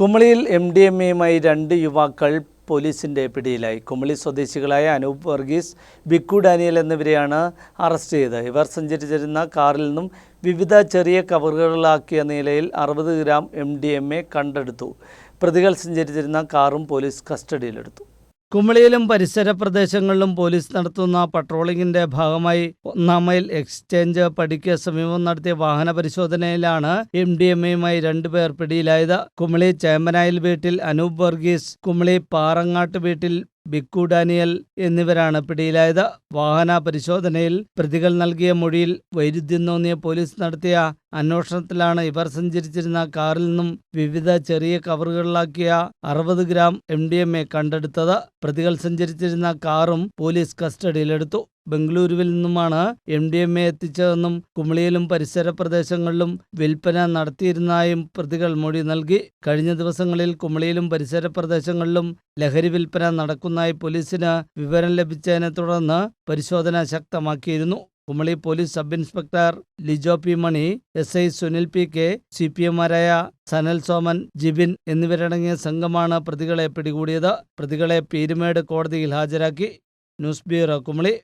കുമളിയിൽ M D M എയുമായി രണ്ട് യുവാക്കൾ പോലീസിന്റെ പിടിയിലായി. കുമളി സ്വദേശികളായ അനൂപ് വർഗീസ് ബിക്കു ഡാനിയൽ എന്നിവരെയാണ് അറസ്റ്റ് ചെയ്തത്. ഇവർ സഞ്ചരിച്ചിരുന്ന കാറിൽ നിന്നും വിവിധ ചെറിയ കവറുകളാക്കിയ നിലയിൽ അറുപത് ഗ്രാം എം കണ്ടെടുത്തു. പ്രതികൾ സഞ്ചരിച്ചിരുന്ന കാറും പോലീസ് കസ്റ്റഡിയിലെടുത്തു. കുമളിയിലും പരിസര പ്രദേശങ്ങളിലും പോലീസ് നടത്തുന്ന പട്രോളിംഗിന്റെ ഭാഗമായി ഒന്നാം മൈൽ എക്സ്ചേഞ്ച് പടിക്ക് സമീപം നടത്തിയ വാഹന പരിശോധനയിലാണ് എം ഡി എമ്മയുമായി രണ്ടുപേർ പിടിയിലായത്. കുമളി ചേമ്പനായിൽ വീട്ടിൽ അനൂപ് വർഗീസ് കുമളി പാറങ്ങാട്ട് വീട്ടിൽ ബിക്കു ഡാനിയൽ എന്നിവരാണ് പിടിയിലായത്. വാഹന പരിശോധനയിൽ പ്രതികൾ നൽകിയ മൊഴിയിൽ വൈരുദ്ധ്യം തോന്നിയ പോലീസ് നടത്തിയ അന്വേഷണത്തിലാണ് ഇവർ സഞ്ചരിച്ചിരുന്ന കാറിൽ നിന്നും വിവിധ ചെറിയ കവറുകളിലാക്കിയ അറുപത് gram M D M A കണ്ടെടുത്തത്. പ്രതികൾ സഞ്ചരിച്ചിരുന്ന കാറും പോലീസ് കസ്റ്റഡിയിലെടുത്തു. ബംഗളൂരുവിൽ നിന്നുമാണ് എം ഡി എം എ എത്തിച്ചതെന്നും കുമളിയിലും പരിസര പ്രദേശങ്ങളിലും വിൽപ്പന നടത്തിയിരുന്നതായും പ്രതികൾ മൊഴി നൽകി. കഴിഞ്ഞ ദിവസങ്ങളിൽ കുമളിയിലും പരിസര പ്രദേശങ്ങളിലും ലഹരി വിൽപ്പന നടക്കുന്നതായി പോലീസിന് വിവരം ലഭിച്ചതിനെ തുടർന്ന് പരിശോധന ശക്തമാക്കിയിരുന്നു. Kumily police sub inspector Lijo P Mani S I Sunil P K C P എമാരായ Sanal Soman Jibin എന്നിവരടങ്ങിയ സംഘമാണ് പ്രതികളെ പിടികൂടിയത്. പ്രതികളെ പീരുമേട് കോടതിയിൽ ഹാജരാക്കി. News bureau Kumily.